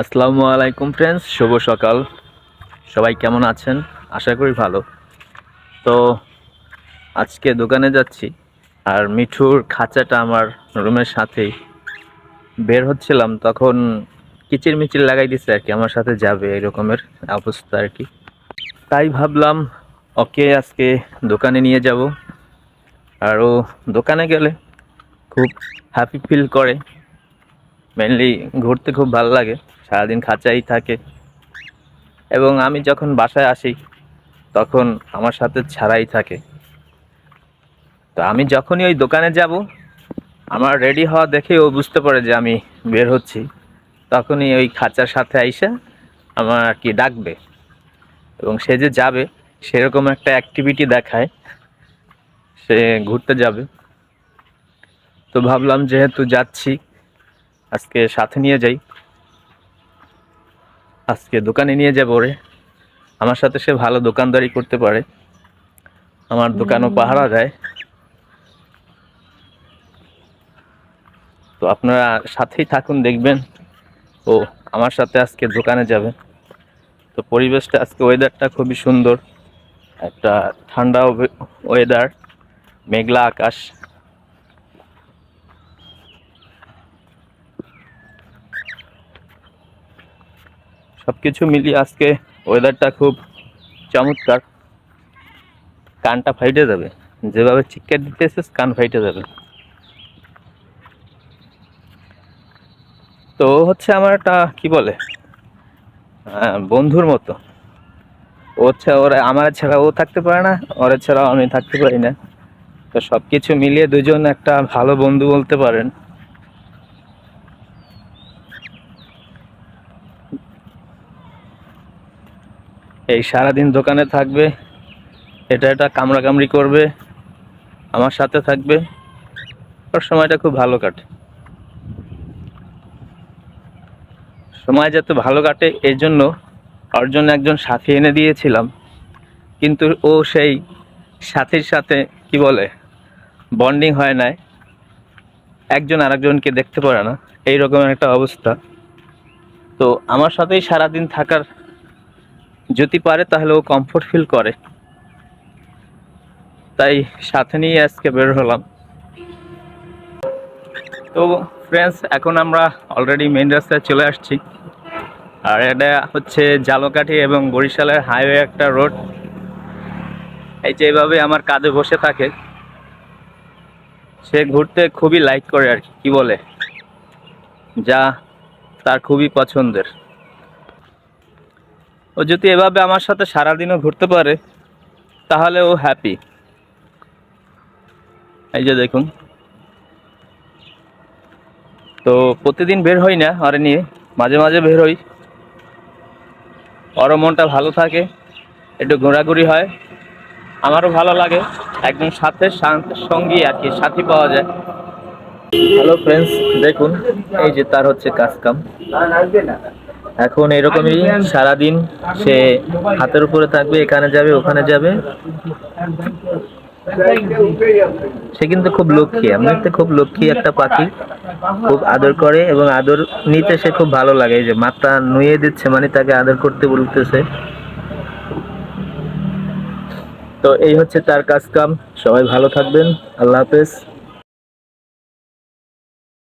আসসালামু আলাইকুম ফ্রেন্ডস শুভ সকাল। সবাই কেমন আছেন? আশা করি ভালো। তো আজকে দোকানে যাচ্ছি, আর মিঠুর খাঁচাটা আমার রুমের সাথেই। বের হচ্ছিলাম, তখন কিচির মিচির লাগাই দিছে আর কি, আমার সাথে যাবে এরকমের অবস্থা আর কি। তাই ভাবলাম, ওকে আজকে দোকানে নিয়ে যাব। আর ও দোকানে গেলে খুব হ্যাপি ফিল করে। মেনলি ঘুরতে খুব ভালো লাগে, সারাদিন খাঁচাই থাকে। এবং আমি যখন বাসায় আসি, তখন আমার সাথে ছাড়াই থাকে। তো আমি যখনই ওই দোকানে যাব, আমার রেডি হওয়া দেখে ও বুঝতে পারে যে আমি বের হচ্ছি। তখনই ওই খাঁচার সাথে আইসা আমার আর কি ডাকবে। এবং সে যে যাবে, সেরকম একটা অ্যাক্টিভিটি দেখায়। সে ঘুরতে যাবে। তো ভাবলাম যেহেতু যাচ্ছি আজকে সাথে নিয়ে যাই। আজকে দোকানে নিয়ে যাব ওরে। আমার সাথে সে ভালো দোকানদারি করতে পারে। আমার দোকানও পাহারা দেয়। তো আপনারা সাথেই থাকুন দেখবেন। ও আমার সাথে আজকে দোকানে যাবে। তো পরিবেশটা আজকে ওয়েদারটা খুবই সুন্দর। একটা ঠান্ডা ওয়েদার মেঘলা আকাশ। সব কিছু মিলিয়ে আজকে ওয়েদারটা খুব চমৎকার। কানটা ফাইটে যাবে। যেভাবে চিকেট দিতেছে কান ফাইটে যাবে। তো হচ্ছে আমার একটা কি বলে? হ্যাঁ, বন্ধুর মতো। ও হচ্ছে ওরা আমার ছাড়া ও থাকতে পারে না ওরা ছাড়াও আমি থাকতে পারি না। তো সব কিছু মিলিয়ে দুজন একটা ভালো বন্ধু বলতে পারেন। এই সারাদিন দোকানে থাকবে, এটা এটা কামড়াকামড়ি করবে, আমার সাথে থাকবে। ওর সময়টা খুব ভালো কাটে। সময় যাতে ভালো কাটে এই জন্য ওর জন্য একজন সাথী এনে দিয়েছিলাম। কিন্তু ও সেই সাথীর সাথে, কি বলে বন্ডিং হয় নাই। একজন আরেকজনকে দেখতে পারে না। এই রকমের একটা অবস্থা। তো আমার সাথেই সারাদিন থাকার যদি পারে তাহলে ও কমফোর্ট ফিল করে। তাই সাথে নিয়ে আজকে বের হলাম। তো ফ্রেন্ডস এখন আমরা অলরেডি মেইন রাস্তায় চলে আসছি। আর এটা হচ্ছে জালকাঠি এবং বরিশালের হাইওয়ে একটা রোড এই যে এইভাবে আমার কাঁধে বসে থাকে। সে ঘুরতে খুবই লাইক করে আর কি বলে? যা তার খুবই পছন্দের। ও যদি এভাবে আমার সাথে সারাদিনও ঘুরতে পারে, তাহলে ও হ্যাপি এই যে দেখুন। তো প্রতিদিন বের হই না ওরে নিয়ে, মাঝে মাঝে বের হই। ওরও মনটা ভালো থাকে, একটু ঘোরাঘুরি হয়। আমারও ভালো লাগে, একদম সাথে সঙ্গী আর কি, সাথী পাওয়া যায়। হ্যালো ফ্রেন্ডস দেখুন, এই যে তার হচ্ছে কাজ কাম এখন এরকমই সারাদিন সে হাতের উপরে থাকবে এখানে যাবে ওখানে যাবে। সে কিন্তু খুব লক্ষ্মী এমনিতে খুব লক্ষ্মী একটা পাখি। খুব আদর করে এবং আদর নিতে সে খুব ভালো লাগে। এই যে মাথা নুয়ে দিচ্ছে মানে তাকে আদর করতে বলতেছে। তো এই হচ্ছে তার কাজ কাম সবাই ভালো থাকবেন। আল্লাহ হাফেজ।